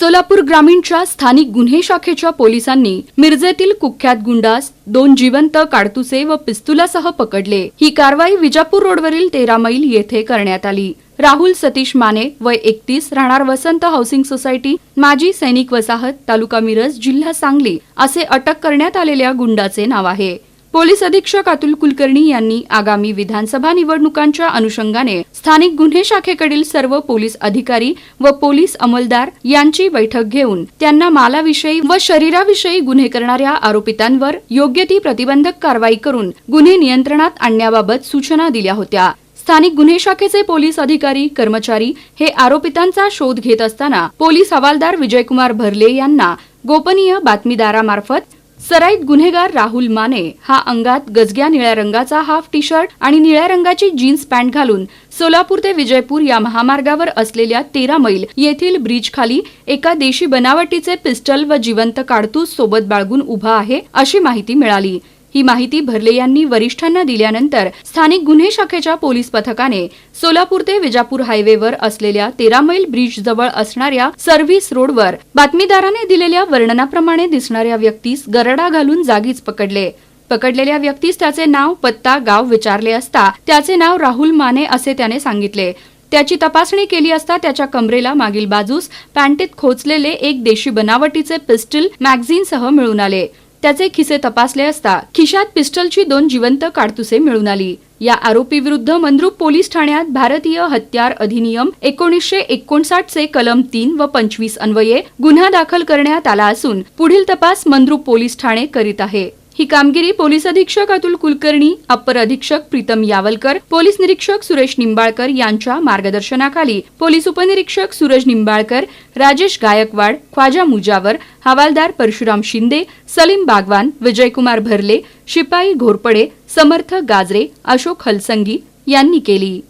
सोलापूर ग्रामीणच्या स्थानिक गुन्हे शाखेच्या पोलिसांनी मिरजेतील कुख्यात गुंडास दोन जिवंत काडतुसे व पिस्तुलासह पकडले. ही कारवाई विजापूर रोडवरील तेरा मैल येथे करण्यात आली. राहुल सतीश माने वय एकतीस राहणार वसंत हाऊसिंग सोसायटी माजी सैनिक वसाहत तालुका मिरज जिल्हा सांगली असे अटक करण्यात आलेल्या गुंडाचे नाव आहे. पोलीस अधीक्षक अतुल कुलकर्णी यांनी आगामी विधानसभा निवडणुकांच्या अनुषंगाने स्थानिक गुन्हे शाखेकडील सर्व पोलीस अधिकारी व पोलीस अंमलदार यांची बैठक घेऊन त्यांना मालाविषयी व शरीराविषयी गुन्हे करणाऱ्या आरोपितांवर योग्य ती प्रतिबंधक कारवाई करून गुन्हे नियंत्रणात आणण्याबाबत सूचना दिल्या होत्या. स्थानिक गुन्हे शाखेचे पोलीस अधिकारी कर्मचारी हे आरोपितांचा शोध घेत असताना पोलीस हवालदार विजयकुमार भरले यांना गोपनीय बातमीदारामार्फत सराईत गुन्हेगार राहुल माने हा अंगात गजग्या निळ्या रंगाचा हाफ टी शर्ट आणि निळ्या रंगाची जीन्स पॅन्ट घालून सोलापूर ते विजयपूर या महामार्गावर असलेल्या तेरा मैल येथील ब्रिज खाली एका देशी बनावटीचे पिस्टल व जिवंत काडतूस सोबत बाळगून उभा आहे अशी माहिती मिळाली. ही माहिती भरले यांनी वरिष्ठांना दिल्यानंतर स्थानिक गुन्हे शाखेच्या पोलीस पथकाने सोलापूर ते विजापूर हायवेवर असलेल्या तेरा मैल ब्रिज जवळ असणाऱ्या सर्व्हिस रोडवर बातमीदाराने दिलेल्या वर्णनाप्रमाणे दिसणाऱ्या व्यक्तीस गरडा घालून जागीच पकडले. पकडलेल्या व्यक्तीस त्याचे नाव पत्ता गाव विचारले असता त्याचे नाव राहुल माने असे त्याने सांगितले. त्याची तपासणी केली असता त्याच्या कमरेला मागील बाजूस पॅन्टीत खोचलेले एक देशी बनावटीचे पिस्टल मॅगझिनसह मिळून आले. त्याचे खिसे तपासले असता खिशात पिस्टलची दोन जिवंत काडतुसे मिळून आली. या आरोपीविरुद्ध मंद्रुप पोलीस ठाण्यात भारतीय हत्यार अधिनियम एकोणीसशे एकोणसाठचे कलम तीन व पंचवीस अन्वये गुन्हा दाखल करण्यात आला असून पुढील तपास मंद्रुप पोलीस ठाणे करीत आहे. ही कामगिरी पोलीस अधीक्षक अतुल कुलकर्णी अप्पर अधीक्षक प्रीतम यावलकर पोलीस निरीक्षक सुरेश निंबाळकर यांच्या मार्गदर्शनाखाली पोलीस उपनिरीक्षक सूरज निंबाळकर राजेश गायकवाड ख्वाजा मुजावर हवालदार परशुराम शिंदे सलीम बागवान विजयकुमार भरले शिपाई घोरपडे समर्थ गाजरे अशोक हलसंगी यांनी केली.